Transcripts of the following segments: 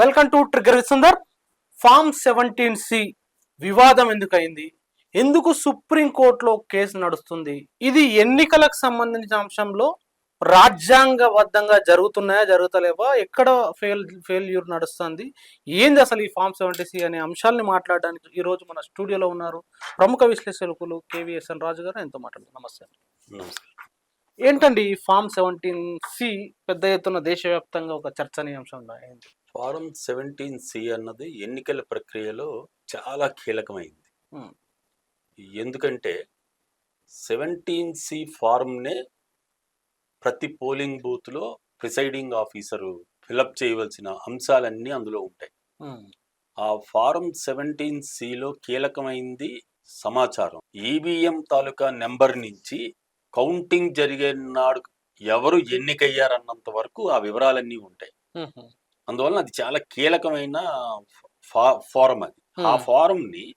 Welcome to trigger Sundar. Form seventeen C వివాదం ఎందుకు అయింది ఎందుకు సుప్రీం కోర్టులో కేసు నడుస్తుంది? ఇది ఎన్నికలకు సంబంధించిన అంశంలో రాజ్యాంగబద్ధంగా జరుగుతున్నాయా జరుగుతలేవా? ఎక్కడ ఫెయిల్ ఫెయిల్యూర్ నడుస్తుంది? ఏంది అసలు ఈ ఫామ్ సెవెంటీ సి అనే అంశాలని మాట్లాడడానికి ఈ రోజు మన స్టూడియోలో ఉన్నారు ప్రముఖ విశ్లేషకులు కేవీఎస్ఎన్ రాజు గారు. ఎంతో మాట్లాడుతున్నారు నమస్తే. ఏంటండి ఈ ఫామ్ సెవెంటీన్ సి పెద్ద ఎత్తున దేశవ్యాప్తంగా ఒక చర్చనీయాంశంగా అయింది ఫారం సెవెంటీన్ సి అన్నది ఎన్నికల ప్రక్రియలో చాలా కీలకమైంది. ఎందుకంటే సెవెంటీన్ సి ఫారంనే ప్రతి పోలింగ్ బూత్లో ప్రిసైడింగ్ ఆఫీసరు ఫిలప్ చేయవలసిన అంశాలన్నీ అందులో ఉంటాయి. ఆ ఫారం సెవెంటీన్ సిలో కీలకమైంది సమాచారం. ఈవీఎం తాలూకా నెంబర్ నుంచి కౌంటింగ్ జరిగే నాడు ఎవరు ఎన్నికయ్యారన్నంత వరకు ఆ వివరాలన్నీ ఉంటాయి. అందువలన అది చాలా కీలకమైన ఫారం అది. ఆ. ఫారం ని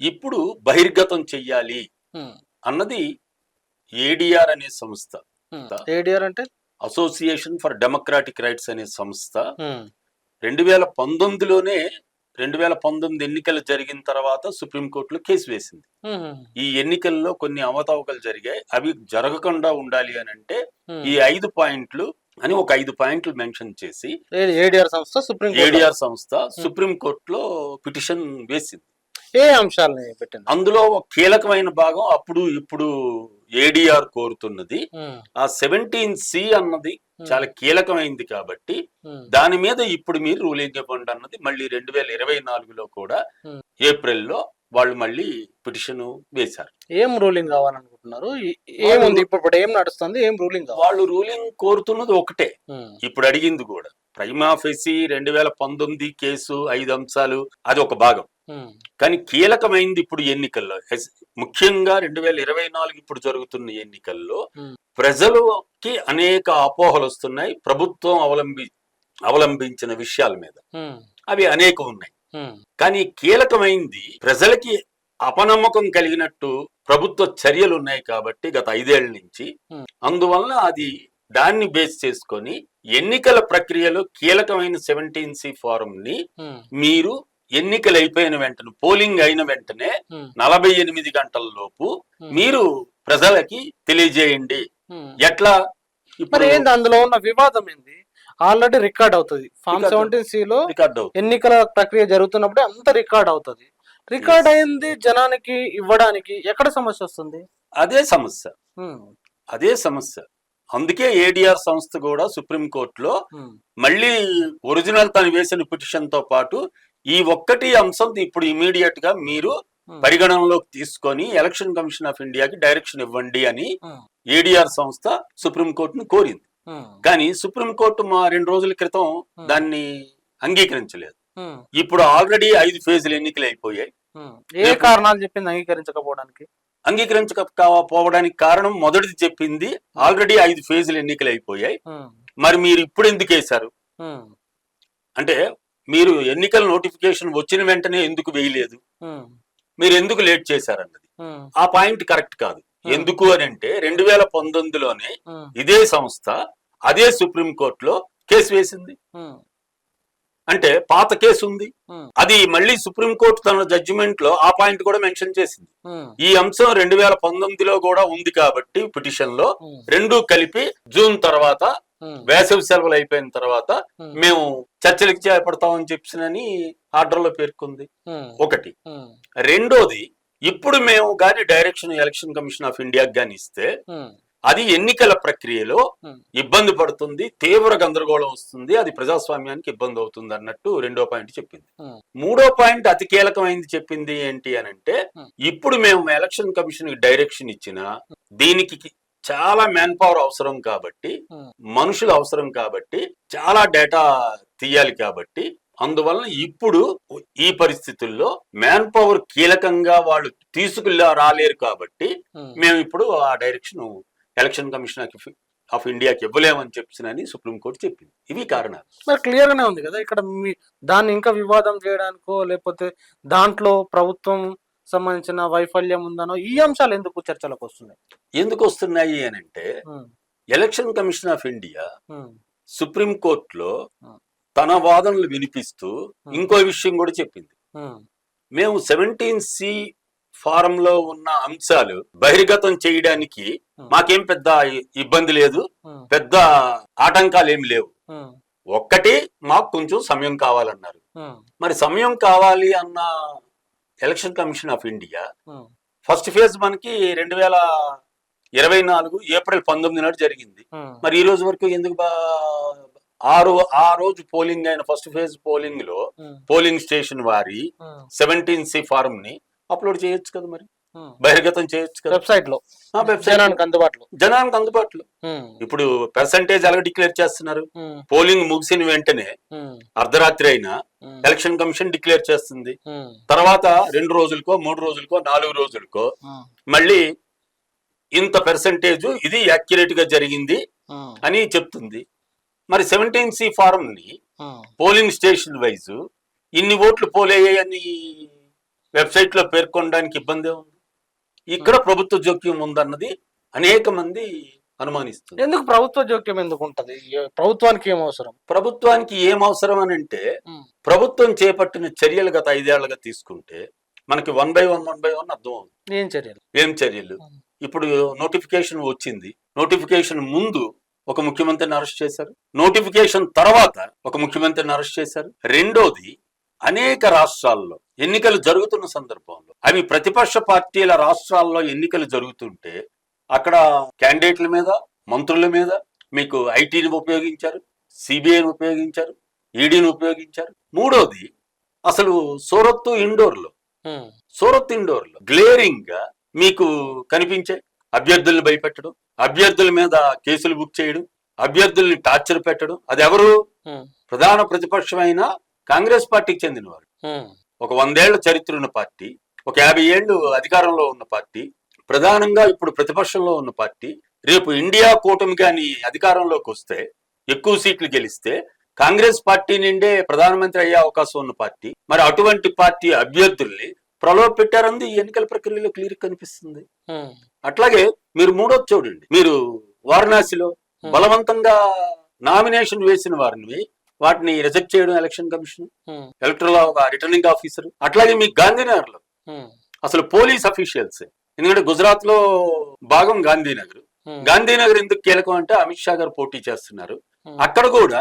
ఇప్పుడు బహిర్గతం చెయ్యాలి అన్నది ఏడిఆర్ అనే సంస్థ. ఏడిఆర్ అంటే? అసోసియేషన్ ఫర్ డెమోక్రాటిక్ రైట్స్ అనే సంస్థ. రెండు వేల పంతొమ్మిదిలోనే రెండు వేల పంతొమ్మిది ఎన్నికలు జరిగిన తర్వాత సుప్రీంకోర్టులో కేసు వేసింది. ఈ ఎన్నికల్లో కొన్ని అవతావకలు జరిగాయి. అవి జరగకుండా ఉండాలి అని అంటే. ఈ ఐదు పాయింట్లు అని ఒక ఐదు పాయింట్లు మెన్షన్ చేసి ఏడిఆర్ సంస్థ సుప్రీం కోర్టు? ఏడిఆర్ సంస్థ సుప్రీంకోర్టులో పిటిషన్ వేసింది. ఏ అంశాలని పెట్టింది? అందులో ఒక కీలకమైన భాగం అప్పుడు ఇప్పుడు ఏడిఆర్ కోరుతున్నది. ఆ సెవెంటీన్ సి అన్నది చాలా కీలకమైంది కాబట్టి దాని మీద ఇప్పుడు మీరు రూలింగ్ ఇవ్వండి అన్నది మళ్ళీ రెండు వేల ఇరవై నాలుగులో కూడా. ఏప్రిల్లో వాళ్ళు మళ్ళీ పిటిషన్ వేశారు. ఏం రూలింగ్ కావాలనుకుంటున్నారు? ఈ- ఏముంది ఇప్పుడు ఏం నడుస్తుంది? ఏం రూలింగ్ వాళ్ళు రూలింగ్ కోరుతున్నది ఒకటే. ఇప్పుడు అడిగింది కూడా. ప్రైమాఫెసి రెండు వేల పంతొమ్మిది కేసు ఐదు అంశాలు అది ఒక భాగం. కానీ కీలకమైంది ఇప్పుడు ఎన్నికల్లో. ముఖ్యంగా రెండు వేల ఇరవై నాలుగు ఇప్పుడు జరుగుతున్న ఎన్నికల్లో. ప్రజలకి అనేక అపోహలు వస్తున్నాయి. ప్రభుత్వం అవలంబి అవలంబించిన విషయాల మీద. అవి అనేక ఉన్నాయి. కానీ కీలకమైంది ప్రజలకి అపనమ్మకం కలిగినట్టు ప్రభుత్వ చర్యలు ఉన్నాయి కాబట్టి గత ఐదేళ్ళ నుంచి. అందువలన అది దాన్ని బేస్ చేసుకొని ఎన్నికల ప్రక్రియలో కీలకమైన సెవెంటీన్ సి ఫారం ని మీరు ఎన్నికలు అయిపోయిన వెంటనే పోలింగ్ అయిన వెంటనే నలభై ఎనిమిది గంటల లోపు. మీరు ప్రజలకి తెలియజేయండి. ఎట్లా? ఇప్పుడు ఏంది అందులో ఉన్న వివాదం ఏంది? ఆల్రెడీ రికార్డ్ అవుతుంది. ఫామ్ సెవెంటీన్ సి లో రికార్డ్ అవుతుంది. ఎన్నికల ప్రక్రియ జరుగుతున్నప్పుడే అంత రికార్డ్ అవుతుంది. రికార్డ్ అయింది జనానికి ఇవ్వడానికి ఎక్కడ సమస్య వస్తుంది? అదే సమస్య. అదే సమస్య. అందుకే ఏడిఆర్ సంస్థ కూడా సుప్రీంకోర్టులో మళ్ళీ ఒరిజినల్ తను వేసిన పిటిషన్తో పాటు ఈ ఒక్కటి అంశం ఇప్పుడు ఇమీడియట్గా మీరు పరిగణనలోకి తీసుకొని ఎలక్షన్ కమిషన్ ఆఫ్ ఇండియాకి డైరెక్షన్ ఇవ్వండి అని ఏడిఆర్ సంస్థ సుప్రీంకోర్టును కోరింది. కానీ సుప్రీంకోర్టు మా రెండు రోజుల క్రితం దాన్ని అంగీకరించలేదు. ఇప్పుడు ఆల్రెడీ ఐదు ఫేజులు ఎన్నికలు అయిపోయాయి. ఏ కారణాలు చెప్పింది అంగీకరించకపోవడానికి? అంగీకరించకపోవడానికి కారణం మొదటిది చెప్పింది ఆల్రెడీ ఐదు ఫేజులు ఎన్నికలు అయిపోయాయి. మరి మీరు ఇప్పుడు ఎందుకు వేశారు? అంటే మీరు ఎన్నికల నోటిఫికేషన్ వచ్చిన వెంటనే ఎందుకు వేయలేదు? మీరు ఎందుకు లేట్ చేశారన్నది. ఆ పాయింట్ కరెక్ట్ కాదు. ఎందుకు అని అంటే రెండు వేల పంతొమ్మిదిలోనే ఇదే సంస్థ అదే సుప్రీం కోర్టులో కేసు వేసింది. అంటే పాత కేసు ఉంది. అది మళ్ళీ సుప్రీం కోర్టు తన జడ్జిమెంట్లో ఆ పాయింట్ కూడా మెన్షన్ చేసింది. ఈ అంశం రెండు వేల పంతొమ్మిదిలో కూడా ఉంది కాబట్టి పిటిషన్లో రెండు కలిపి జూన్ తర్వాత వేసవి సెలవులు అయిపోయిన తర్వాత మేము చర్చలకు చేపడతామని చెప్పినని ఆర్డర్లో పేర్కొంది ఒకటి. రెండోది ఇప్పుడు మేము గాని డైరెక్షన్ ఎలక్షన్ కమిషన్ ఆఫ్ ఇండియాకి గాని ఇస్తే అది ఎన్నికల ప్రక్రియలో ఇబ్బంది పడుతుంది తీవ్ర గందరగోళం వస్తుంది అది ప్రజాస్వామ్యానికి ఇబ్బంది అవుతుంది అన్నట్టు రెండో పాయింట్ చెప్పింది మూడో పాయింట్ అతి కీలకమైంది చెప్పింది ఏంటి అని అంటే. ఇప్పుడు మేము ఎలక్షన్ కమిషన్కి డైరెక్షన్ ఇచ్చిన దీనికి చాలా మ్యాన్ పవర్ అవసరం కాబట్టి. మనుషులు అవసరం కాబట్టి చాలా డేటా తీయాలి కాబట్టి అందువలన ఇప్పుడు ఈ పరిస్థితుల్లో మ్యాన్ పవర్ కీలకంగా వాళ్ళు తీసుకులా రాలేరు కాబట్టి. మేము ఇప్పుడు ఆ డైరెక్షన్ ఎలక్షన్ కమిషన్ ఆఫ్ ఇండియాకి ఇవ్వలేమని చెప్పినని సుప్రీంకోర్టు చెప్పింది. ఇవి కారణాలు. మరి క్లియర్ గానే ఉంది కదా ఇక్కడ మీ దాన్ని ఇంకా వివాదం చేయడానికో లేకపోతే దాంట్లో ప్రభుత్వం సంబంధించిన వైఫల్యం ఉందనో ఈ అంశాలు ఎందుకు చర్చలకు వస్తున్నాయి? ఎందుకు వస్తున్నాయి అని అంటే election commission of India um, supreme కోర్టులో Hmm. తన వాదనలు వినిపిస్తూ ఇంకో విషయం కూడా చెప్పింది. మేము సెవెంటీన్ సి ఫారంలో ఉన్న అంశాలు బహిర్గతం చేయడానికి మాకేం పెద్ద ఇబ్బంది లేదు. ఉమ్, పెద్ద ఆటంకాలు ఏమి లేవు. ఉమ్, ఒక్కటి మాకు కొంచెం సమయం కావాలన్నారు. మరి సమయం కావాలి అన్న election commission of India first phase మనకి రెండు వేల ఇరవై నాలుగు ఏప్రిల్ పంతొమ్మిది నాడు జరిగింది. మరి ఈ రోజు వరకు ఎందుకు బా ఆ రోజు పోలింగ్ అయిన ఫస్ట్ ఫేజ్ పోలింగ్లో పోలింగ్ స్టేషన్ వారి సెవెంటీన్ సి ఫారం ని అప్లోడ్ చేయొచ్చు కదా మరి. బహిర్గతం చేయొచ్చు కదా? వెబ్సైట్. లో జనానికి అందుబాటులో. జనానికి అందుబాటులో. ఇప్పుడు పర్సంటేజ్ ఎలా డిక్లేర్ చేస్తున్నారు? పోలింగ్ ముగిసిన వెంటనే అర్ధరాత్రి అయినా ఎలక్షన్ కమిషన్ డిక్లేర్ చేస్తుంది. తర్వాత రెండు రోజులకో మూడు రోజులకో నాలుగు రోజులకో మళ్ళీ ఇంత పర్సంటేజ్ ఇది యాక్యురేట్గా జరిగింది అని చెప్తుంది. మరి సెవెంటీన్ సి ఫారం ని పోలింగ్ స్టేషన్ వైజ్ ఇన్ని ఓట్లు పోలేయని వెబ్సైట్లో పేర్కొనడానికి ఇబ్బంది ఉంది ఇక్కడ ప్రభుత్వ జోక్యం ఉందన్నది అనేక మంది అనుమానిస్తుంది. ఎందుకు ప్రభుత్వ జోక్యం ఎందుకు ఉంటది? ప్రభుత్వానికి ఏం అవసరం? ప్రభుత్వానికి ఏం అవసరం అని అంటే ప్రభుత్వం చేపట్టిన చర్యలు గత ఐదేళ్ళుగా తీసుకుంటే మనకి one by one one by one అర్థం అవుతుంది. ఏం చర్యలు? ఏం చర్యలు? ఇప్పుడు నోటిఫికేషన్ వచ్చింది. నోటిఫికేషన్ ముందు ఒక ముఖ్యమంత్రిని అరెస్ట్ చేశారు. నోటిఫికేషన్ తర్వాత ఒక ముఖ్యమంత్రిని అరెస్ట్ చేశారు. రెండోది అనేక రాష్ట్రాల్లో ఎన్నికలు జరుగుతున్న సందర్భంలో అవి ప్రతిపక్ష పార్టీల రాష్ట్రాల్లో ఎన్నికలు జరుగుతుంటే అక్కడ క్యాండిడేట్ల మీద మంత్రుల మీద మీకు ఐటీని ఉపయోగించారు సిబిఐని ఉపయోగించారు ఈడీని ఉపయోగించారు. మూడోది అసలు సూరత్ ఇండోర్లో సూరత్ ఇండోర్లో గ్లేరింగ్గా మీకు కనిపించే అభ్యర్థుల్ని భయపెట్టడం అభ్యర్థుల మీద కేసులు బుక్ చేయడం అభ్యర్థుల్ని టార్చర్ పెట్టడం అది ఎవరు? ప్రధాన ప్రతిపక్షమైన కాంగ్రెస్ పార్టీకి చెందినవారు ఒక వందేళ్ళ చరిత్ర ఉన్న పార్టీ ఒక యాభై ఏళ్ళు అధికారంలో ఉన్న పార్టీ ప్రధానంగా ఇప్పుడు ప్రతిపక్షంలో ఉన్న పార్టీ రేపు ఇండియా కూటమి కానీ అధికారంలోకి వస్తే ఎక్కువ సీట్లు గెలిస్తే కాంగ్రెస్ పార్టీ నుండే ప్రధానమంత్రి అయ్యే అవకాశం ఉన్న పార్టీ మరి అటువంటి పార్టీ అభ్యర్థుల్ని ప్రలోభ పెట్టారన్నది ఈ ఎన్నికల ప్రక్రియలో క్లియర్ కనిపిస్తుంది. అట్లాగే మీరు మూడోది చూడండి. మీరు వారణాసిలో. బలవంతంగా నామినేషన్ వేసిన వారిని వాటిని రిజెక్ట్ చేయడం ఎలక్షన్ కమిషన్ ఎలక్టరల్ ఒక రిటర్నింగ్ ఆఫీసర్ అట్లాగే మీ గాంధీనగర్లో ఉమ్, అసలు పోలీస్ అఫీషియల్స్ ఎందుకంటే గుజరాత్లో భాగం గాంధీనగర్. ఉమ్, గాంధీనగర్ ఎందుకు కీలకం అంటే అమిత్ షా గారు పోటీ చేస్తున్నారు. ఉమ్, అక్కడ కూడా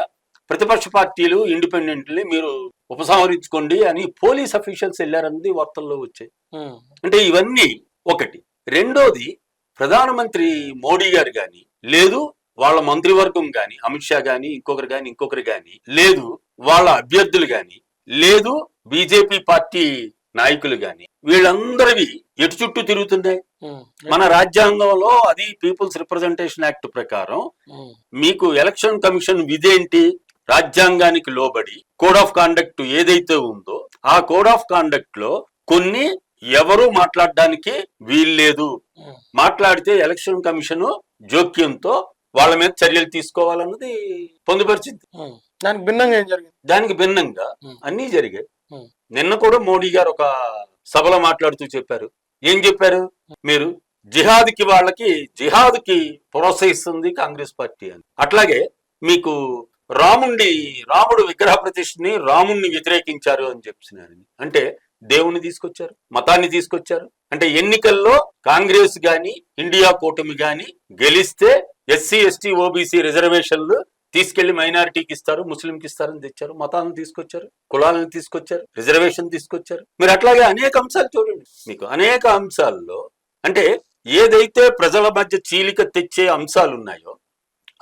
ప్రతిపక్ష పార్టీలు ఇండిపెండెంట్లీ మీరు ఉపసంహరించుకోండి అని పోలీస్ అఫీషియల్స్ వెళ్ళారన్నది వార్తల్లో వచ్చాయి. అంటే ఇవన్నీ ఒకటి. రెండోది ప్రధానమంత్రి మోడీ గారు గాని లేదు వాళ్ళ మంత్రివర్గం గాని అమిత్ షా గాని ఇంకొకరు గాని ఇంకొకరు గాని లేదు వాళ్ళ అభ్యర్థులు గాని లేదు బీజేపీ పార్టీ నాయకులు గాని వీళ్ళందరివి ఎటు చుట్టూ తిరుగుతున్నాయి? మన రాజ్యాంగంలో అది పీపుల్స్ రిప్రజెంటేషన్ యాక్ట్ ప్రకారం మీకు ఎలక్షన్ కమిషన్ విధేంటి? రాజ్యాంగానికి లోబడి కోడ్ ఆఫ్ కాండక్ట్ ఏదైతే ఉందో ఆ కోడ్ ఆఫ్ కాండక్ట్లో కొన్ని ఎవరు మాట్లాడడానికి వీల్లేదు. మాట్లాడితే ఎలక్షన్ కమిషన్ జోక్యంతో వాళ్ళ మీద చర్యలు తీసుకోవాలన్నది పొందుపరిచింది. దానికి భిన్నంగా ఏం జరిగింది? దానికి భిన్నంగా. అన్నీ జరిగాయి. నిన్న కూడా మోడీ గారు ఒక సభలో మాట్లాడుతూ చెప్పారు. ఏం చెప్పారు? మీరు జిహాద్కి వాళ్ళకి జిహాద్కి ప్రోత్సహిస్తుంది కాంగ్రెస్ పార్టీ అని. అట్లాగే మీకు రాముణ్ణి రాముడు విగ్రహ ప్రతిష్ఠని రాముణ్ణి వ్యతిరేకించారు అని చెప్తున్నారు అంటే దేవుణ్ణి తీసుకొచ్చారు మతాన్ని తీసుకొచ్చారు. అంటే ఎన్నికల్లో కాంగ్రెస్ గాని ఇండియా కూటమి గాని గెలిస్తే ఎస్సీ ఎస్టీ ఓబీసీ రిజర్వేషన్లు తీసుకెళ్ళి మైనారిటీకి ఇస్తారు ముస్లింకి ఇస్తారని తెచ్చారు. మతాలను తీసుకొచ్చారు కులాలను తీసుకొచ్చారు రిజర్వేషన్ తీసుకొచ్చారు. మీరు అట్లాగే అనేక అంశాలు చూడండి. మీకు అనేక అంశాల్లో అంటే ఏదైతే ప్రజల మధ్య చీలిక తెచ్చే అంశాలు ఉన్నాయో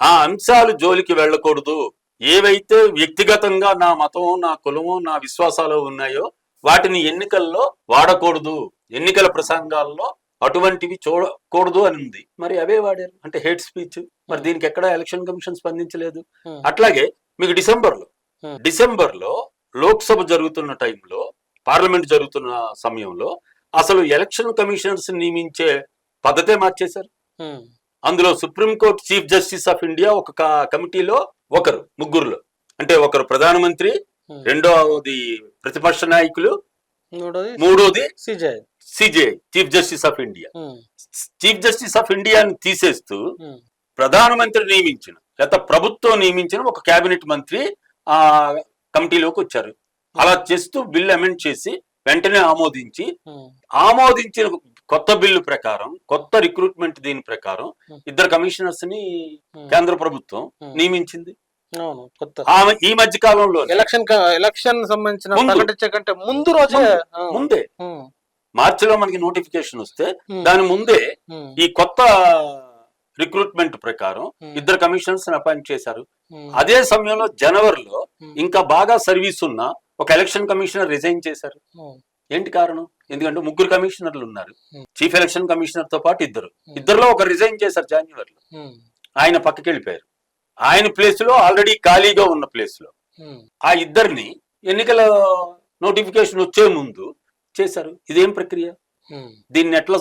ఆ అంశాలు జోలికి వెళ్ళకూడదు. ఏవైతే వ్యక్తిగతంగా నా మతమో నా కులమో నా విశ్వాసాలు ఉన్నాయో వాటిని ఎన్నికల్లో వాడకూడదు. ఎన్నికల ప్రసంగాల్లో అటువంటివి చూడకూడదు అని ఉంది. మరి అవే వాడారు. అంటే హేట్ స్పీచ్. మరి దీనికి ఎక్కడ ఎలక్షన్ కమిషన్ స్పందించలేదు. ఉమ్, అట్లాగే మీకు డిసెంబర్లో Hmm. డిసెంబర్లో లోక్సభ జరుగుతున్న టైంలో పార్లమెంట్ జరుగుతున్న సమయంలో అసలు ఎలక్షన్ కమిషనర్స్ నియమించే పద్ధతే మార్చేశారు. అందులో supreme court chief justice of India ఒక కమిటీలో ఒకరు ముగ్గురులో. అంటే ఒకరు ప్రధానమంత్రి. రెండోది ప్రతిపక్ష నాయకులు మూడోది CJ CJ chief justice of India chief justice of ఇండియాని తీసేస్తూ ఉమ్, ప్రధానమంత్రి నియమించిన లేకపోతే ప్రభుత్వం నియమించిన ఒక కేబినెట్ మంత్రి ఆ కమిటీలోకి వచ్చారు. అలా చేస్తూ బిల్ అమెండ్ చేసి వెంటనే ఆమోదించి ఉమ్, ఆమోదించిన కొత్త బిల్లు ప్రకారం కొత్త రిక్రూట్మెంట్ దీని ప్రకారం ఇద్దరు కమిషనర్స్ని కేంద్ర ప్రభుత్వం. నియమించింది. ఆమె ఈ మధ్య కాలంలో ఎలక్షన్ ఎలక్షన్ సంబంధించిన ముందు. ప్రకటించే కంటే ముందు రోజే ముందు. మార్చిలో మనకి నోటిఫికేషన్ వస్తే దాని ముందే ఈ కొత్త రిక్రూట్మెంట్ ప్రకారం ఇద్దరు కమిషనర్స్ అపాయింట్ చేశారు. అదే సమయంలో జనవరిలో ఇంకా బాగా సర్వీస్ ఉన్న ఒక ఎలక్షన్ కమిషనర్ రిజైన్ చేశారు. ఏంటి కారణం? ఎందుకంటే ముగ్గురు కమిషనర్లు ఉన్నారు. చీఫ్ ఎలక్షన్ కమిషనర్తో పాటు ఇద్దరు. ఇద్దరులో ఒక రిజైన్ చేశారు జనవరిలో ఉమ్, ఆయన పక్కకి వెళ్ళిపోయారు ఆయన ప్లేస్లో ఆల్రెడీ ఖాళీగా ఉన్న ప్లేస్లో. ఆ ఇద్దరిని ఎన్నికల నోటిఫికేషన్ వచ్చే ముందు చేశారు. ఇదేం ప్రక్రియ? దీన్ని ఎట్లా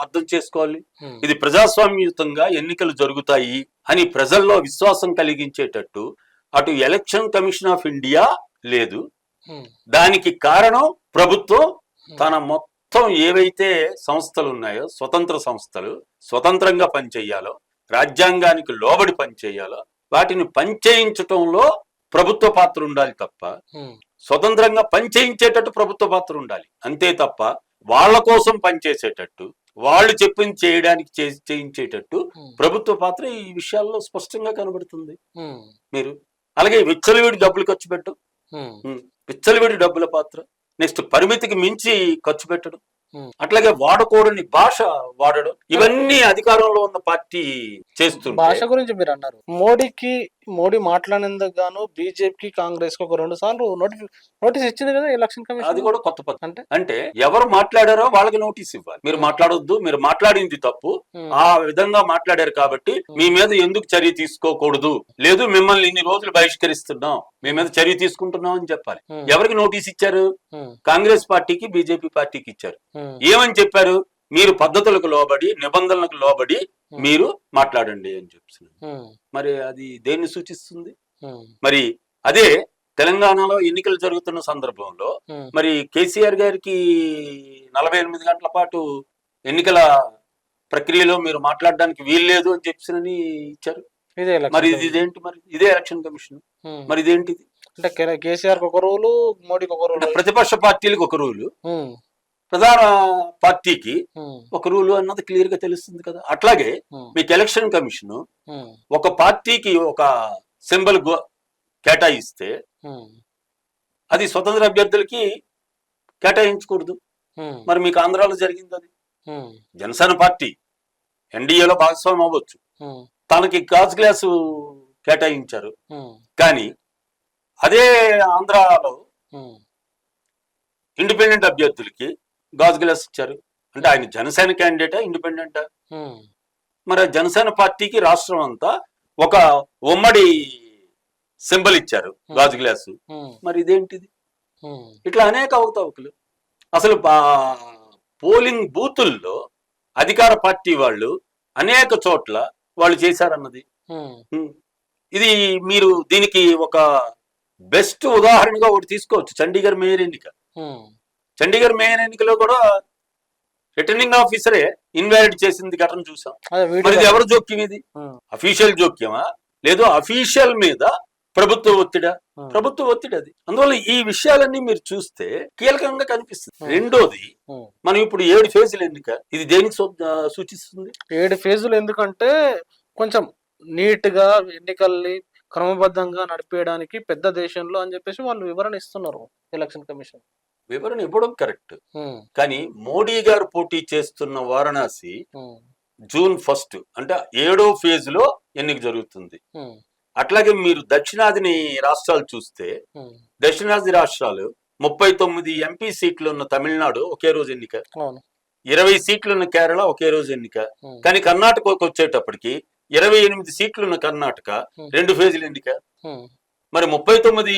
అర్థం చేసుకోవాలి? ఇది ప్రజాస్వామ్యయుతంగా ఎన్నికలు జరుగుతాయి అని ప్రజల్లో విశ్వాసం కలిగించేటట్టు అటు ఎలక్షన్ కమిషన్ ఆఫ్ ఇండియా లేదు. దానికి కారణం ప్రభుత్వం. తన మొత్తం ఏవైతే సంస్థలు ఉన్నాయో స్వతంత్ర సంస్థలు స్వతంత్రంగా పనిచేయాలో రాజ్యాంగానికి లోబడి పనిచేయాలో వాటిని పనిచేయించటంలో ప్రభుత్వ పాత్ర ఉండాలి తప్ప స్వతంత్రంగా పనిచేయించేటట్టు ప్రభుత్వ పాత్ర ఉండాలి. అంతే తప్ప వాళ్ళ కోసం పనిచేసేటట్టు వాళ్ళు చెప్పింది చేయడానికి చేయించేటట్టు ప్రభుత్వ పాత్ర ఈ విషయాల్లో స్పష్టంగా కనబడుతుంది. మీరు అలాగే విచ్చలవిడి డబ్బులు ఖర్చు పెట్టడం. విచ్చలవిడి డబ్బుల పాత్ర. నెక్స్ట్ పరిమితికి మించి ఖర్చు పెట్టడం. అట్లాగే వాడకూడని భాష వాడడం ఇవన్నీ అధికారంలో ఉన్న పార్టీ చేస్తుంది భాష గురించి మీరు అన్నారు. మోడీకి మోడీ మాట్లాడినందుకు గాను బీజేపీ కాంగ్రెస్కి ఒక రెండు సార్లు నోటీస్ ఇచ్చింది కదా ఎలక్షన్ అది కమిషన్ కూడా కొత్త పద్ధతి. అంటే? అంటే ఎవరు మాట్లాడారో వాళ్ళకి నోటీస్ ఇవ్వాలి. మీరు మాట్లాడొద్దు మీరు మాట్లాడింది తప్పు. ఆ విధంగా మాట్లాడారు కాబట్టి మీ మీద ఎందుకు చర్య తీసుకోకూడదు? లేదు మిమ్మల్ని ఇన్ని రోజులు బహిష్కరిస్తున్నాం. మీ మీద చర్య తీసుకుంటున్నాం అని చెప్పాలి. ఎవరికి నోటీస్ ఇచ్చారు? కాంగ్రెస్ పార్టీకి బీజేపీ పార్టీకి ఇచ్చారు. ఏమని చెప్పారు? మీరు పద్ధతులకు లోబడి నిబంధనలకు లోబడి మీరు మాట్లాడండి అని చెప్తున్నారు ఉమ్, మరి అది దేన్ని సూచిస్తుంది? ఉమ్, మరి అదే తెలంగాణలో ఎన్నికలు జరుగుతున్న సందర్భంలో మరి కేసీఆర్ గారికి నలభై ఎనిమిది గంటల పాటు ఎన్నికల ప్రక్రియలో మీరు మాట్లాడడానికి వీల్లేదు అని చెప్పి ఇచ్చారు. మరి ఇది. ఇదేంటి మరి? ఇదే ఎలక్షన్ కమిషన్ మరి ఇదేంటిది? అంటే కేసీఆర్ ఒక రూలు మోడీకి ఒక రూలు ప్రతిపక్ష పార్టీలకు ఒక రూలు ప్రధాన పార్టీకి ఒక రూలు అన్నది క్లియర్గా తెలుస్తుంది కదా. అట్లాగే మీకు ఎలక్షన్ కమిషన్ ఒక పార్టీకి ఒక సింబల్ కేటాయిస్తే అది స్వతంత్ర అభ్యర్థులకి కేటాయించకూడదు. మరి మీకు ఆంధ్రాలో జరిగింది అది. జనసేన పార్టీ ఎన్డీఏలో భాగస్వామి అవ్వచ్చు. తనకి గాజు గ్లాసు కేటాయించారు. కానీ అదే ఆంధ్రాలో ఇండిపెండెంట్ అభ్యర్థులకి గాజు గ్లాస్ ఇచ్చారు. అంటే ఆయన జనసేన క్యాండిడేటా ఇండిపెండెంటా మరి జనసేన పార్టీకి రాష్ట్రం అంతా ఒక ఉమ్మడి సింబల్ ఇచ్చారు గాజు గ్లాసు. మరి ఇదేంటిది? ఇట్లా అనేక అవకతవకలు. అసలు పోలింగ్ బూతుల్లో అధికార పార్టీ వాళ్ళు అనేక చోట్ల వాళ్ళు చేశారన్నది. ఇది మీరు దీనికి ఒక బెస్ట్ ఉదాహరణగా ఒకటి తీసుకోవచ్చు చండీగఢ్ మేయర్ ఎన్నిక. చండీగఢ్ మేయర్ ఎన్నికలో కూడా రిటర్నింగ్ ఆఫీసరే ఇన్వాలిడ్ చేసింది ఘటన చూసాం. మరి ఇది ఎవరు జోక్యం ఇది? అఫీషియల్ జోక్యమా? లేదు అఫీషియల్ మీద ప్రభుత్వ ఒత్తిడా? ప్రభుత్వ ఒత్తిడి అది. అందువల్ల ఈ విషయాలన్నీ మీరు చూస్తే కీలకంగా కనిపిస్తుంది. రెండోది. మనం ఇప్పుడు ఏడు ఫేజులు ఎన్నిక ఇది దేనికి సూచిస్తుంది? ఏడు ఫేజులు ఎందుకంటే కొంచెం నీట్గా ఎన్నికల్ని క్రమబద్ధంగా నడిపేయడానికి పెద్ద దేశంలో అని చెప్పేసి వాళ్ళు వివరణ ఇస్తున్నారు ఎలక్షన్ కమిషన్. వివరణ ఇవ్వడం కరెక్ట్. కానీ మోడీ గారు పోటీ చేస్తున్న వారణాసి జూన్ ఫస్ట్ అంటే ఏడో ఫేజ్లో ఎన్నిక జరుగుతుంది. అట్లాగే మీరు దక్షిణాదిని రాష్ట్రాలు చూస్తే దక్షిణాది రాష్ట్రాలు ముప్పై తొమ్మిది ఎంపీ సీట్లు ఉన్న తమిళనాడు ఒకే రోజు ఎన్నిక. ఇరవై సీట్లు ఉన్న కేరళ ఒకే రోజు ఎన్నిక. కానీ కర్ణాటకకు వచ్చేటప్పటికి ఇరవై ఎనిమిది సీట్లు ఉన్న కర్ణాటక. రెండు ఫేజులు ఎన్నిక. మరి ముప్పై తొమ్మిది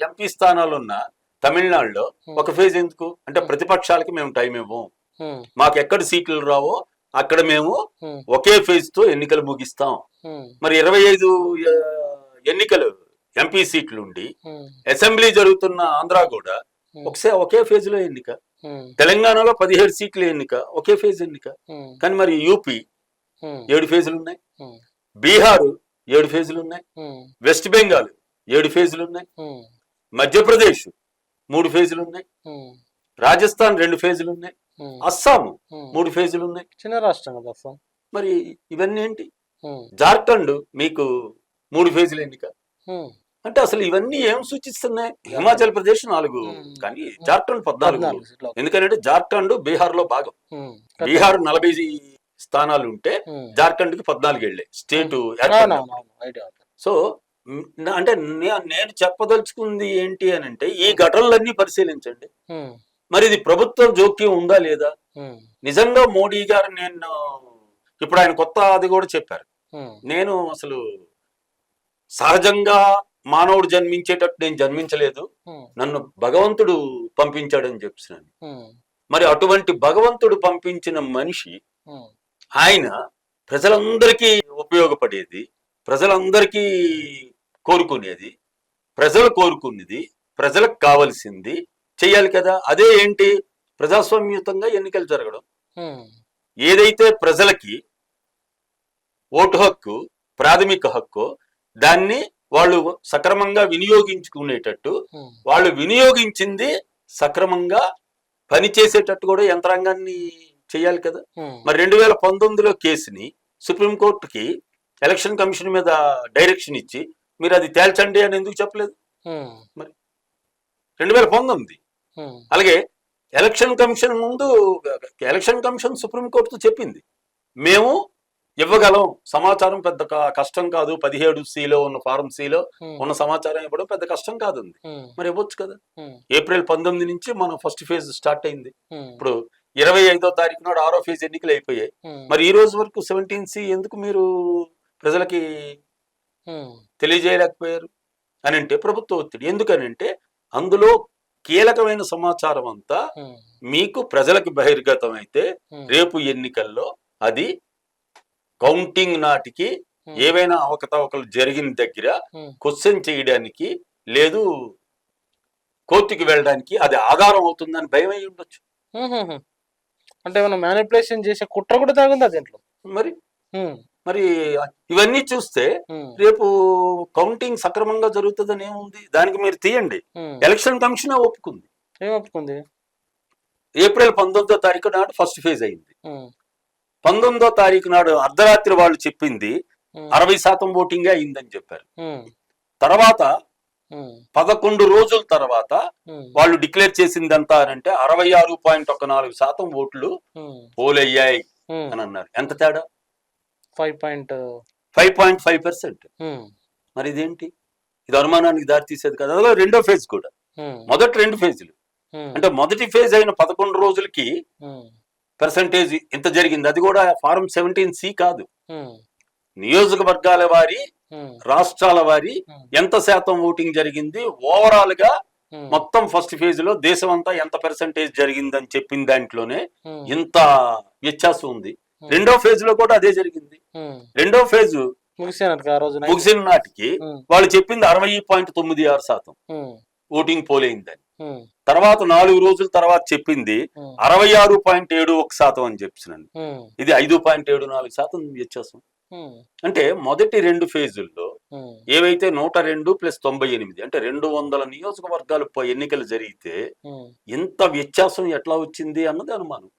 ఎంపీ స్థానాలు ఉన్న తమిళనాడులో. ఒక ఫేజ్ ఎందుకు? అంటే ప్రతిపక్షాలకి మేము టైం ఇవ్వం. మాకు ఎక్కడ సీట్లు రావో అక్కడ మేము ఒకే ఫేజ్తో ఎన్నికలు ముగిస్తాం. మరి ఇరవై ఐదు ఎన్నికలు ఎంపీ సీట్లు ఉండి అసెంబ్లీ జరుగుతున్న ఆంధ్ర కూడా ఉమ్, ఒకసారి ఒకే ఫేజ్లో ఎన్నిక తెలంగాణలో పదిహేడు సీట్ల ఎన్నిక ఒకే ఫేజ్ ఎన్నిక. కానీ మరి యూపీ ఏడు ఫేజులు ఉన్నాయి బీహారు ఏడు ఫేజులు ఉన్నాయి వెస్ట్ బెంగాల్ ఏడు ఫేజులు ఉన్నాయి మధ్యప్రదేశ్ మూడు ఫేజులు ఉన్నాయి రాజస్థాన్ రెండు ఫేజులు ఉన్నాయి అస్సాం. మూడు ఫేజులు ఉన్నాయి చిన్న రాష్ట్రం కదా అస్సాం? మరి ఇవన్నీ ఏంటి? జార్ఖండ్ మీకు మూడు ఫేజులు ఎన్నిక. అంటే అసలు ఇవన్నీ ఏం సూచిస్తున్నాయి? హిమాచల్ ప్రదేశ్ నాలుగు. కానీ జార్ఖండ్ పద్నాలుగు. ఎందుకంటే జార్ఖండ్ బీహార్లో భాగం బీహార్ నలభై స్థానాలు ఉంటే. జార్ఖండ్కి పద్నాలుగు వెళ్ళాయి స్టేట్. సో అంటే నేను చెప్పదలుచుకుంది ఏంటి అని అంటే ఈ ఘటనలన్నీ పరిశీలించండి. మరి ఇది ప్రభుత్వం జోక్యం ఉందా లేదా? నిజంగా మోడీ గారు నేను ఇప్పుడు ఆయన కొత్త అది కూడా చెప్పారు. నేను అసలు సహజంగా మానవుడు జన్మించేటట్టు నేను జన్మించలేదు. నన్ను భగవంతుడు పంపించాడని చెప్తున్నాను. ఉమ్, మరి అటువంటి భగవంతుడు పంపించిన మనిషి ఆయన ప్రజలందరికీ ఉపయోగపడేది ప్రజలందరికీ కోరుకునేది ప్రజలు కోరుకునేది ప్రజలకు కావలసింది చెయ్యాలి కదా. అదే ఏంటి? ప్రజాస్వామ్యయుతంగా ఎన్నికలు జరగడం. ఏదైతే ప్రజలకి ఓటు హక్కు ప్రాథమిక హక్కు దాన్ని వాళ్ళు సక్రమంగా వినియోగించుకునేటట్టు వాళ్ళు వినియోగించింది సక్రమంగా పనిచేసేటట్టు కూడా యంత్రాంగాన్ని చేయాలి కదా. మరి రెండు వేల పంతొమ్మిదిలో కేసుని సుప్రీంకోర్టుకి ఎలక్షన్ కమిషన్ మీద డైరెక్షన్ ఇచ్చి మీరు అది తేల్చండి అని ఎందుకు చెప్పలేదు? ఉమ్, రెండు వేల పంతొమ్మిది. అలాగే ఎలక్షన్ కమిషన్ ముందు ఎలక్షన్ కమిషన్ సుప్రీంకోర్టుతో చెప్పింది. మేము ఇవ్వగలం. సమాచారం పెద్ద కష్టం కాదు. పదిహేడు సిలో ఉన్న ఫారం సిలో ఉన్న సమాచారం ఇవ్వడం పెద్ద కష్టం కాదు మరి ఇవ్వచ్చు కదా? ఏప్రిల్ పంతొమ్మిది నుంచి మనం ఫస్ట్ ఫేజ్ స్టార్ట్ అయింది. ఇప్పుడు ఇరవై ఐదో తారీఖు నాడు ఆరో ఫేజ్ ఎన్నికలు అయిపోయాయి. మరి ఈ రోజు వరకు సెవెంటీన్ సి ఎందుకు మీరు ప్రజలకి తెలియజేయలేకపోయారు అని అంటే ప్రభుత్వ ఒత్తిడి. ఎందుకనంటే అందులో కీలకమైన సమాచారం అంతా మీకు ప్రజలకు బహిర్గతం అయితే రేపు ఎన్నికల్లో అది కౌంటింగ్ నాటికి ఏవైనా అవకతవకలు జరిగిన దగ్గర క్వశ్చన్ చేయడానికి లేదు కోర్టుకి వెళ్ళడానికి అది ఆధారం అవుతుందని భయం అయి ఉండొచ్చు. అంటే మనం మ్యానిపులేషన్ చేసే కుట్ర కూడా తాగుందా దీంట్లో? మరి ఉమ్, మరి ఇవన్నీ చూస్తే రేపు కౌంటింగ్ సక్రమంగా జరుగుతుందని ఏముంది? దానికి మీరు తీయండి. ఎలక్షన్ కమిషన్ ఒప్పుకుంది. ఒప్పుకుంది? ఏప్రిల్ పంతొమ్మిదో తారీఖు నాడు ఫస్ట్ ఫేజ్ అయింది. పంతొమ్మిదో తారీఖు నాడు అర్ధరాత్రి వాళ్ళు చెప్పింది అరవై శాతం ఓటింగే అయిందని చెప్పారు. తర్వాత పదకొండు రోజుల తర్వాత వాళ్ళు డిక్లేర్ చేసింది ఎంత అంటే అరవై ఆరు పాయింట్ ఒక నాలుగు శాతం ఓట్లు పోలయ్యాయి. అని అన్నారు. ఎంత తేడా? Five point five point five percent. మరి ఇదేంటి? ఇది అనుమానానికి దారి తీసేది కదా. అందులో రెండో ఫేజ్ కూడా. మొదటి రెండు ఫేజ్లు. అంటే మొదటి ఫేజ్ అయిన పదకొండు రోజులకి పర్సంటేజ్ ఇంత జరిగింది. అది కూడా ఫారం సెవెంటీన్ సి కాదు. నియోజకవర్గాల వారి రాష్ట్రాల వారి ఎంత శాతం ఓటింగ్ జరిగింది? ఓవరాల్గా మొత్తం ఫస్ట్ ఫేజ్లో దేశం అంతా ఎంత పర్సంటేజ్ జరిగిందని చెప్పిన దాంట్లోనే ఇంత వ్యత్యాసం ఉంది. రెండో ఫేజ్లో కూడా అదే జరిగింది. ఉమ్. రెండో ఫేజ్. ముగిసిన నాటికి ఉమ్, వాళ్ళు చెప్పింది అరవై పాయింట్ తొమ్మిది ఆరు శాతం ఓటింగ్ పోలైందని. తర్వాత నాలుగు రోజుల తర్వాత చెప్పింది అరవై ఆరు పాయింట్ ఏడు ఒక శాతం అని చెప్తున్నాను ఉమ్, ఇది ఐదు పాయింట్ ఏడు నాలుగు శాతం వ్యత్యాసం. అంటే మొదటి రెండు ఫేజుల్లో ఏవైతే నూట రెండు ప్లస్ తొంభై ఎనిమిది అంటే రెండు వందల నియోజకవర్గాలు ఎన్నికలు జరిగితే. ఇంత వ్యత్యాసం ఎట్లా వచ్చింది అన్నది అనుమానం.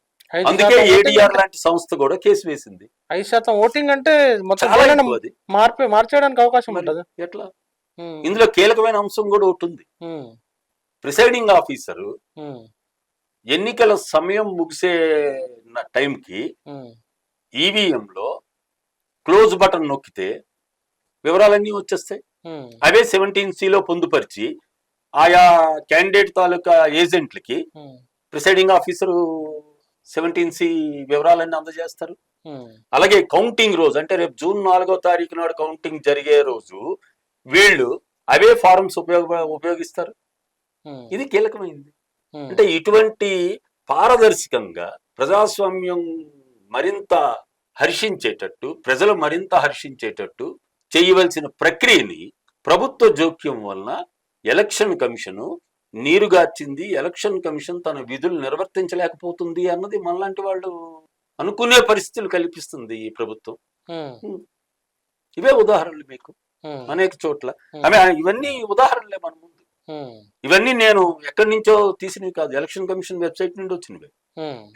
అందుకే ఏడీఆర్ లాంటి సంస్థ కూడా కేసు వేసింది. ఐదు శాతం ఓటింగ్ అంటే మొత్తం మార్పే మార్చేయడానికి అవకాశం ఉంటుంది. ఎట్లా? ఇందులో కీలకమైన అంశం కూడా ఒకటి ఉంది. ప్రిసైడింగ్ ఆఫీసరు ఎన్నికల సమయం ముగిసే టైంకి ఈవీఎంలో క్లోజ్ బటన్ నొక్కితే వివరాలన్నీ వచ్చేస్తాయి. అవే సెవెంటీన్ సిలో పొందుపరిచి ఆయా క్యాండిడేట్ తాలూకా ఏజెంట్లకి ప్రిసైడింగ్ ఆఫీసరు సెవెంటీన్ సి వివరాలన్నీ అందజేస్తారు. అలాగే కౌంటింగ్ రోజు అంటే రేపు జూన్ నాలుగో తారీఖు నాడు కౌంటింగ్ జరిగే రోజు వీళ్ళు అవే ఫారమ్స్ ఉపయోగ ఉపయోగిస్తారు. ఇది కీలకమైంది. అంటే ఇటువంటి పారదర్శకంగా ప్రజాస్వామ్యం మరింత హర్షించేటట్టు ప్రజలు మరింత హర్షించేటట్టు చేయవలసిన ప్రక్రియని ప్రభుత్వ జోక్యం వలన ఎలక్షన్ కమిషను నీరుగార్చింది ఎలక్షన్ కమిషన్ తన విధులు నిర్వర్తించలేకపోతుంది అన్నది మనలాంటి వాళ్ళు అనుకునే పరిస్థితులు కల్పిస్తుంది ఈ ప్రభుత్వం. ఇవే ఉదాహరణలు మీకు. అనేక చోట్ల. ఆమె ఇవన్నీ ఉదాహరణలే మన ముందు. ఇవన్నీ నేను ఎక్కడి నుంచో తీసినవి కాదు. ఎలక్షన్ కమిషన్ వెబ్సైట్ నుండి వచ్చినవి.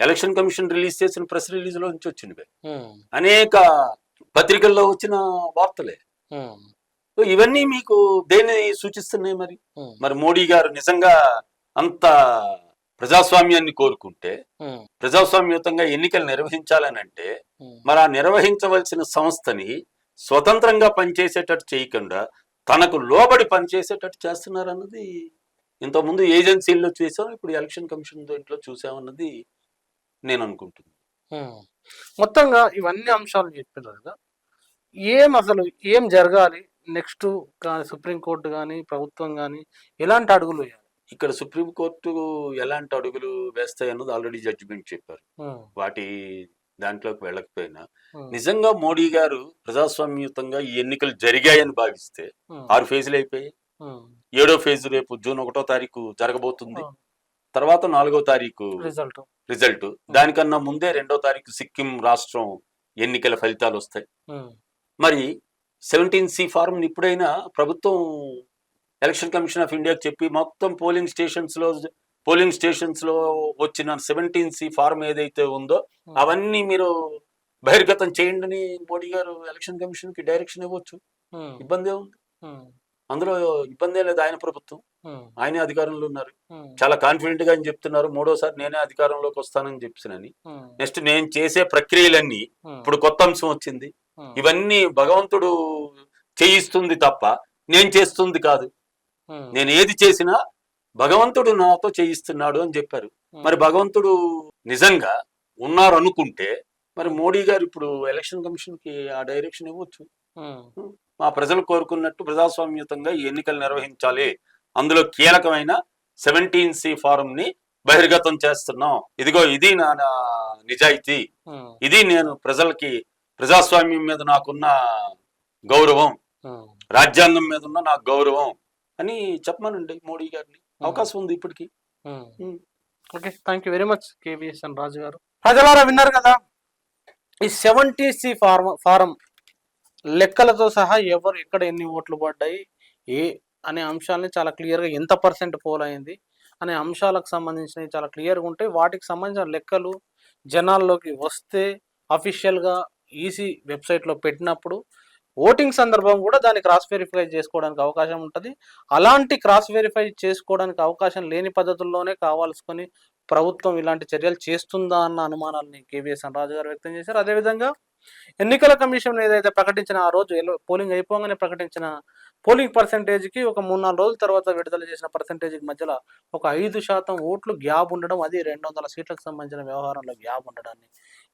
ఎలక్షన్ కమిషన్ రిలీజ్ చేసిన ప్రెస్ రిలీజ్లో నుంచి వచ్చినవి. అనేక పత్రికల్లో వచ్చిన వార్తలే. సో ఇవన్నీ మీకు దేన్ని సూచిస్తున్నాయి మరి? మరి మోడీ గారు నిజంగా అంత ప్రజాస్వామ్యాన్ని కోరుకుంటే ఉమ్, ప్రజాస్వామ్యయుతంగా ఎన్నికలు నిర్వహించాలని అంటే మరి ఆ నిర్వహించవలసిన సంస్థని స్వతంత్రంగా పనిచేసేటట్టు చేయకుండా తనకు లోబడి పనిచేసేటట్టు చేస్తున్నారు అన్నది ఇంతకుముందు ఏజెన్సీల్లో చూసాం ఇప్పుడు ఎలక్షన్ కమిషన్ దీంట్లో చూసామన్నది నేను అనుకుంటున్నాను. మొత్తంగా ఇవన్నీ అంశాలు చెప్పారు కదా. ఏం అసలు ఏం జరగాలి? నెక్స్ట్ సుప్రీంకోర్టు కానీ ప్రభుత్వం కానీ ఎలాంటి అడుగులు వేయాలి? ఇక్కడ సుప్రీంకోర్టు ఎలాంటి అడుగులు వేస్తాయి అన్నది ఆల్రెడీ జడ్జిమెంట్ చెప్పారు. వాటి దాంట్లోకి వెళ్ళకపోయినా నిజంగా మోడీ గారు ప్రజాస్వామ్యయుతంగా ఈ ఎన్నికలు జరిగాయని భావిస్తే ఆరు ఫేజులు అయిపోయాయి. ఏడో ఫేజ్ రేపు జూన్ ఒకటో తారీఖు జరగబోతుంది. తర్వాత నాలుగో తారీఖు రిజల్ట్. రిజల్ట్. దానికన్నా ముందే రెండో తారీఖు సిక్కిం రాష్ట్రం ఎన్నికల ఫలితాలు వస్తాయి. మరి సెవెంటీన్ సి ఫారం ఇప్పుడైనా ప్రభుత్వం ఎలక్షన్ కమిషన్ ఆఫ్ ఇండియాకి చెప్పి మొత్తం పోలింగ్ స్టేషన్స్లో పోలింగ్ స్టేషన్స్లో వచ్చిన సెవెంటీన్ సి ఫారం ఏదైతే ఉందో అవన్నీ మీరు బహిర్గతం చేయండి అని మోడీ గారు ఎలక్షన్ కమిషన్కి డైరెక్షన్ ఇవ్వచ్చు. ఉమ్, ఇబ్బంది ఉంది. ఉమ్, అందులో ఇబ్బందే లేదు ఆయన ప్రభుత్వం. ఆయనే అధికారంలో ఉన్నారు. చాలా కాన్ఫిడెంట్గా ఆయన చెప్తున్నారు. మూడోసారి నేనే అధికారంలోకి వస్తానని చెప్పినని నెక్స్ట్ నేను చేసే ప్రక్రియలన్నీ ఇప్పుడు కొత్త అంశం వచ్చింది. ఇవన్నీ భగవంతుడు చేయిస్తుంది తప్ప నేను చేస్తుంది కాదు. నేను ఏది చేసినా భగవంతుడు నాతో చేయిస్తున్నాడు అని చెప్పారు. మరి భగవంతుడు నిజంగా ఉన్నారు అనుకుంటే మరి మోడీ గారు ఇప్పుడు ఎలక్షన్ కమిషన్కి ఆ డైరెక్షన్ ఇవ్వచ్చు. మా ప్రజలు కోరుకున్నట్టు ప్రజాస్వామ్యతంగా ఈ ఎన్నికలు నిర్వహించాలి. అందులో కీలకమైన సెవెంటీన్ సి ఫారం ని బహిర్గతం చేస్తున్నాం. ఇదిగో ఇది నా నిజాయితీ. ఇది నేను ప్రజలకి ప్రజాస్వామ్యం మీద నాకున్న గౌరవం. రాజ్యాంగం మీద ఉన్న నా గౌరవం అని చెప్పమనండి మోడీ గారిని. అవకాశం ఉంది ఇప్పటికి. Okay thank you very much KVSN Raju గారు ప్రజలారా విన్నారు కదా? ఈ సెవెంటీ సి ఫార్మ్ ఫారం లెక్కలతో సహా ఎవరు ఎక్కడ ఎన్ని ఓట్లు పడ్డాయి ఏ అనే అంశాలని చాలా క్లియర్గా ఎంత పర్సెంట్ పోల్ అయింది అనే అంశాలకు సంబంధించినవి చాలా క్లియర్గా ఉంటాయి. వాటికి సంబంధించిన లెక్కలు జనాల్లోకి వస్తే అఫీషియల్గా ఈసీ వెబ్సైట్లో పెట్టినప్పుడు ఓటింగ్ సందర్భం కూడా దాన్ని క్రాస్ వెరిఫై చేసుకోవడానికి అవకాశం ఉంటుంది. అలాంటి క్రాస్ వెరిఫై చేసుకోవడానికి అవకాశం లేని పద్ధతుల్లోనే కావాల్సుకొని ప్రభుత్వం ఇలాంటి చర్యలు చేస్తుందా అన్న అనుమానాలని కేవీఎస్ రాజు గారు వ్యక్తం చేశారు. అదేవిధంగా ఎన్నికల కమిషన్ ఏదైతే ప్రకటించిన ఆ రోజు పోలింగ్ అయిపోగానే ప్రకటించిన పోలింగ్ పర్సంటేజ్కి ఒక మూడు నాలుగు రోజుల తర్వాత విడుదల చేసిన పర్సంటేజ్కి మధ్యలో ఒక ఐదు శాతం ఓట్లు గ్యాప్ ఉండడం అది రెండు వందల సీట్లకు సంబంధించిన వ్యవహారంలో గ్యాప్ ఉండడాన్ని.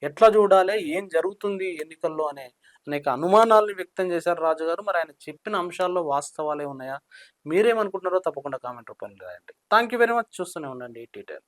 ఎట్లా చూడాలి? ఏం జరుగుతుంది ఎన్నికల్లో అనే అనేక అనుమానాలను వ్యక్తం చేశారు రాజు గారు మరి ఆయన చెప్పిన అంశాల్లో వాస్తవాలే ఉన్నాయా? మీరేమనుకుంటున్నారో తప్పకుండా కామెంట్ రూపంలో రాయండి. Thank you very much. చూస్తూనే ఉండండి ఈ డీటెయిల్